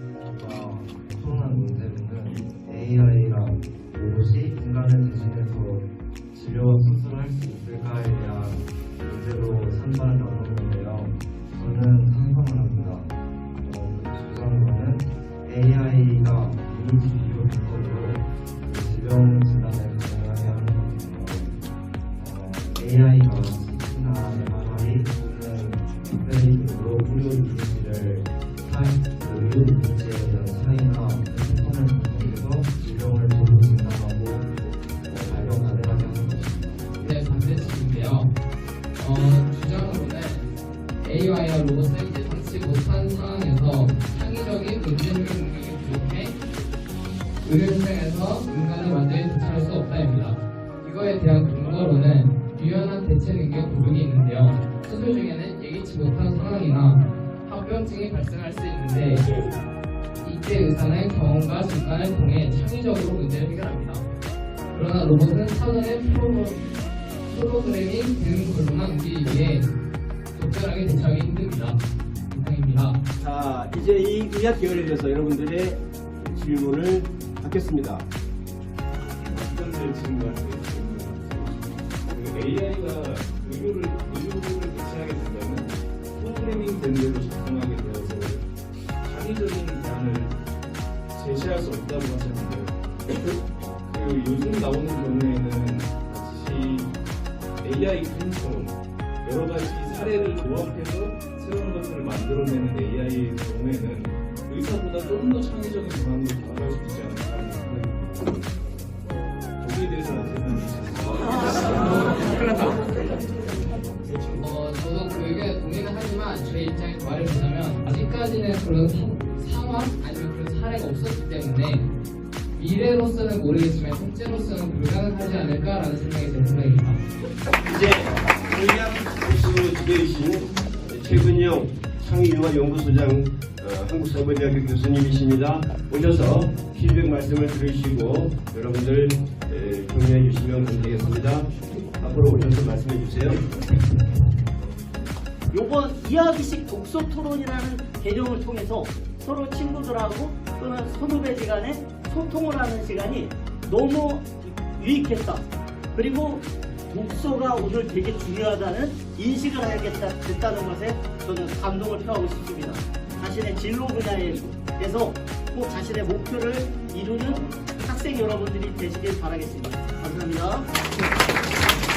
뭔가 엄청난 문제로는 AI랑 로봇이 인간을 대신해서 진료와 수술을 할수 있을까에 대한 문제로 찬반을 나누는데요. 저는 찬성을 합니다. 어, 그 주장으로는 AI가 이미 어, 주장으로는 AI와 로봇은 예상치 못한 상황에서 창의적인 능력이 부족해 의료 현장에서 인간의 완전히 대체할 수 없다입니다. 이거에 대한 근거로는 유연한 대체 능력 부족이 있는데요. 수술 중에는 예기치 못한 상황이나 합병증이 발생할 수 있는데 이때 의사는 경험과 직관을 통해 창의적으로 문제를 해결합니다. 그러나 로봇은 사전에 프로그램 프로그래밍 되는 걸로만 위해 적절하게 대처하기 힘듭니다. 이상입니다. 자, 이제 이 의학 계열에 대해서 여러분들의 질문을 받겠습니다. 질문을 그 AI가 의료를 의료를 대체하게 된다면 프로그래밍 된 대로 작동하게 되어서 창의적인 대안을 제시할 수 없다고 하셨는데요. 그 요즘 나오는 경우에는 마치 AI 팬처럼 여러 가지 사례를 조합해서 새로운 것을 만들어내는 AI의 경우에는 의사보다 조금 더 창의적인 방안으로 나아갈 수 있지 않을까 하는 생각이 듭니다. 거기에 대해서는 어떻게 생각하세요? 어, 저도 그 의견에 동의는 하지만 제 입장에서 말을 보자면 아직까지는 그런 사- 상황 아니면 그런 사례가 없었기 때문에 미래로서는 모르겠지만 현재로서는 불가능하지 않을까라는 생각이 제 생각입니다. 이제 의학 교수 지도이신 최근영 창의융합연구소장 어, 한국사회대학교 교수님이십니다. 오셔서 피드백 말씀을 들으시고 여러분들 에, 격려해 주시면 감사하겠습니다. 앞으로 오셔서 말씀해 주세요. 요번 이야기식 독서 토론이라는 개념을 통해서 서로 친구들하고 또는 선후배 지간에 소통을 하는 시간이 너무 유익했다. 그리고 독서가 오늘 되게 중요하다는 인식을 하겠다 됐다는 것에 저는 감동을 표하고 싶습니다. 자신의 진로 분야에서 꼭 자신의 목표를 이루는 학생 여러분들이 되시길 바라겠습니다. 감사합니다.